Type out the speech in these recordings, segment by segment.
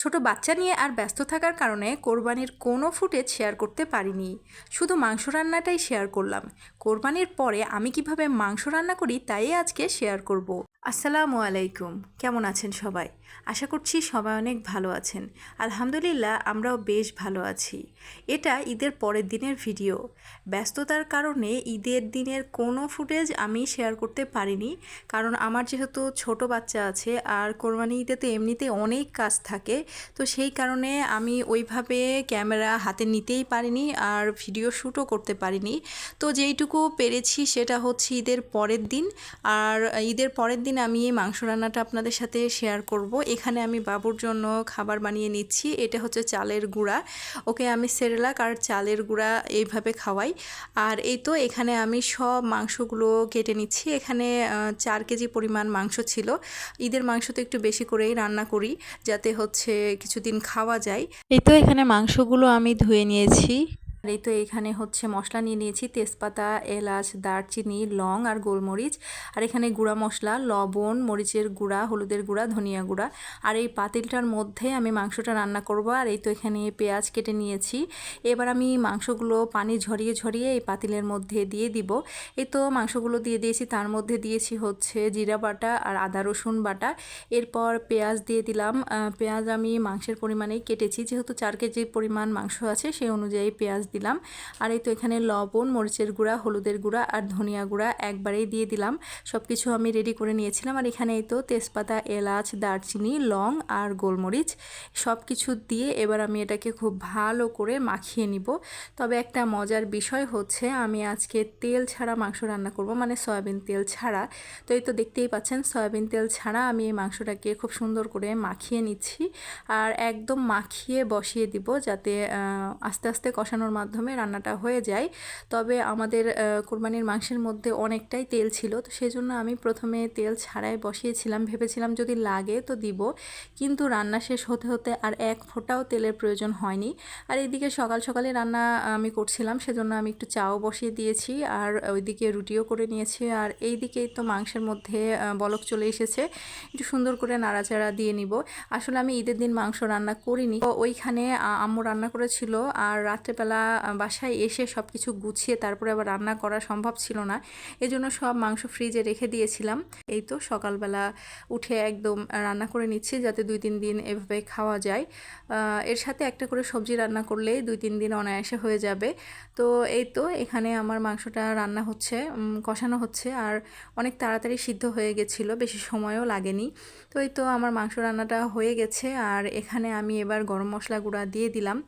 ছোট বাচ্চা নিয়ে আর ব্যস্ত থাকার কারণে কোরবানির কোনো ফুটেজ শেয়ার করতে পারিনি। শুধু মাংস রান্নাটাই শেয়ার করলাম। কোরবানির পরে আমি কীভাবে মাংস রান্না করি তাই আজকে শেয়ার করব। আসসালামু আলাইকুম। কেমন আছেন সবাই? আশা করছি সবাই অনেক ভালো আছেন। আলহামদুলিল্লাহ, আমরাও বেশ ভালো আছি। এটা ঈদের পরের দিনের ভিডিও। ব্যস্ততার কারণে ঈদের দিনের কোনো ফুটেজ আমি শেয়ার করতে পারিনি। কারণ আমার যেহেতু ছোট বাচ্চা আছে, আর কোরবানি ঈদে তো এমনিতে অনেক কাজ থাকে। তো সেই কারণে আমি ওইভাবে ক্যামেরা হাতে নিতেই পারিনি, আর ভিডিও শ্যুটও করতে পারিনি। তো যেইটুকু পেরেছি সেটা হচ্ছে ঈদের পরের দিন। আর ঈদের পরের দিন আমি এই মাংস রান্নাটা আপনাদের সাথে শেয়ার করব। এখানে আমি বাবুর জন্য খাবার বানিয়ে নিচ্ছি। এটা হচ্ছে চালের গুঁড়া। ওকে আমি সেরেলাক আর চালের গুঁড়া এইভাবে খাওয়াই। আর এই তো এখানে আমি সব মাংসগুলো কেটে নিচ্ছি। এখানে চার কেজি পরিমাণ মাংস ছিল। ঈদের মাংস তো একটু বেশি করেই রান্না করি যাতে হচ্ছে কিছুদিন খাওয়া যায়। এই তো এখানে মাংসগুলো আমি ধুয়ে নিয়েছি। আর এই তো এখানে হচ্ছে মশলা নিয়ে নিয়েছি তেজপাতা, এলাচ, দারচিনি, লং আর গোলমরিচ। আর এখানে গুঁড়া মশলা, লবণ, মরিচের গুঁড়া, হলুদের গুঁড়া, ধনিয়া গুঁড়া। আর এই পাতিলটার মধ্যে আমি মাংসটা রান্না করব। আর এই তো এখানে পেঁয়াজ কেটে নিয়েছি। এবার আমি মাংসগুলো পানি ঝরিয়ে ঝরিয়ে এই পাতিলের মধ্যে দিয়ে দিব। এই তো মাংসগুলো দিয়ে দিয়েছি। তার মধ্যে দিয়েছি হচ্ছে জিরা বাটা আর আদা রসুন বাটা। এরপর পেঁয়াজ দিয়ে দিলাম। পেঁয়াজ আমি মাংসের পরিমাণেই কেটেছি। যেহেতু চার কেজি পরিমাণ মাংস আছে, সেই অনুযায়ী পেঁয়াজ দিলাম। আর এই তো এখানে লবণ, মরিচের গুঁড়া, হলুদের গুঁড়া আর ধনিয়া গুঁড়া একবারেই দিয়ে দিলাম। সব কিছু আমি রেডি করে নিয়েছিলাম। আর এখানে এই তো তেজপাতা, এলাচ, দারচিনি, লং আর গোলমরিচ সব কিছু দিয়ে এবার আমি এটাকে খুব ভালো করে মাখিয়ে নিব। তবে একটা মজার বিষয় হচ্ছে আমি আজকে তেল ছাড়া মাংস রান্না করব মানে সয়াবিন তেল ছাড়া। তো এই তো দেখতেই পাচ্ছেন, সয়াবিন তেল ছাড়া আমি এই মাংসটাকে খুব সুন্দর করে মাখিয়ে নিচ্ছি। আর একদম মাখিয়ে বসিয়ে দিব যাতে আস্তে আস্তে কষানোর মাধ্যমে রান্নাটা হয়ে যায়। তবে আমাদের কোরবানির মাংসের মধ্যে অনেকটাই তেল ছিল, তো সেজন্য আমি প্রথমে তেল ছাড়াই বসিয়েছিলাম। ভেবেছিলাম যদি লাগে তো দিব, কিন্তু রান্না শেষ হতে হতে আর এক ফোঁটাও তেলের প্রয়োজন হয়নি। আর এইদিকে সকাল সকালে রান্না আমি করছিলাম, সেজন্য আমি একটু চাও বসিয়ে দিয়েছি আর ওইদিকে রুটিও করে নিয়েছি। আর এই দিকেই তো মাংসের মধ্যে বলক চলে এসেছে, একটু সুন্দর করে নাড়াচাড়া দিয়ে নিব। আসলে আমি ঈদের দিন মাংস রান্না করিনি ওইখানে আম্মু রান্না করেছিল আর রাত্রেবেলা বাসায় এসে সব কিছু গুছিয়ে তারপরে আবার রান্না করা সম্ভব ছিল না। এজন্য সব মাংস ফ্রিজে রেখে দিয়েছিলাম। এই তো সকালবেলা উঠে একদম রান্না করে নিচ্ছি যাতে দুই তিন দিন এভাবে খাওয়া যায়। এর সাথে একটা করে সবজি রান্না করলেই দুই তিন দিন অনায়াসে হয়ে যাবে। তো এই তো এখানে আমার মাংসটা রান্না হচ্ছে কষানো হচ্ছে আর অনেক তাড়াতাড়ি সিদ্ধ হয়ে গেছিল, বেশি সময়ও লাগেনি। তো এই তো আমার মাংস রান্নাটা হয়ে গেছে আর এখানে আমি এবার গরম মশলা গুঁড়া দিয়ে দিলাম।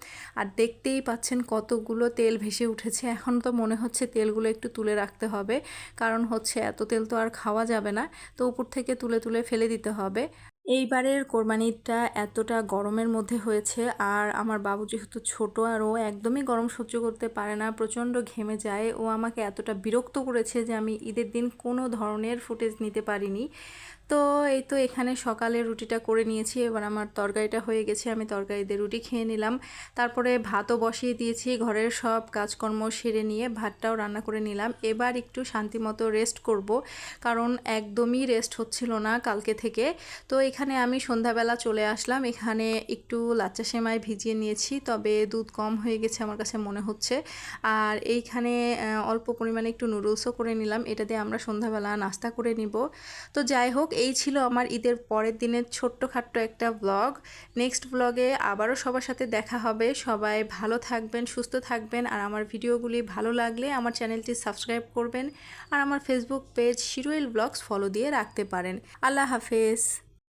আর দেখতেই পাচ্ছেন কতগুলো তেল ভেসে উঠেছে, এখন তো মনে হচ্ছে তেলগুলো একটু তুলে রাখতে হবে। কারণ হচ্ছে এত তেল তো আর খাওয়া যাবে না, তো উপর থেকে তুলে তুলে ফেলে দিতে হবে। এইবারের কোরবানিটা এতটা গরমের মধ্যে হয়েছে আর আমার বাবু যেহেতু ছোট আর ও একদমই গরম সহ্য করতে পারে না, প্রচণ্ড ঘেমে যায়, ও আমাকে এতটা বিরক্ত করেছে যে আমি ঈদের দিন কোনো ধরনের ফুটেজ নিতে পারিনি। তো এই তো এখানে সকালে রুটিটা করে নিয়েছি, এবার আমার তরকারিটা হয়ে গেছে, আমি তরকারিতে রুটি খেয়ে নিলাম। তারপরে ভাতও বসিয়ে দিয়েছি, ঘরের সব কাজকর্ম সেরে নিয়ে ভাতটাও রান্না করে নিলাম। এবার একটু শান্তিমতো রেস্ট করব, কারণ একদমই রেস্ট হচ্ছিল না কালকে থেকে। তো এখানে আমি সন্ধ্যাবেলা চলে আসলাম। এখানে একটু লাচ্চা সেমাই ভিজিয়ে নিয়েছি, তবে দুধ কম হয়ে গেছে আমার কাছে মনে হচ্ছে। আর এইখানে অল্প পরিমাণে একটু নুডলসও করে নিলাম। এটা দিয়ে আমরা সন্ধ্যাবেলা নাস্তা করে নিব। তো যাই হোক, এই ছিল আমার ঈদের পরের দিনের ছোট্টখাট্ট একটা ব্লগ নেক্সট ব্লগে আবারও সবার সাথে দেখা হবে। সবাই ভালো থাকবেন, সুস্থ থাকবেন। আর আমার ভিডিওগুলি ভালো লাগলে আমার চ্যানেলটি সাবস্ক্রাইব করবেন। আর আমার ফেসবুক পেজ শিরোইল ব্লগস ফলো দিয়ে রাখতে পারেন। আল্লাহ হাফেজ।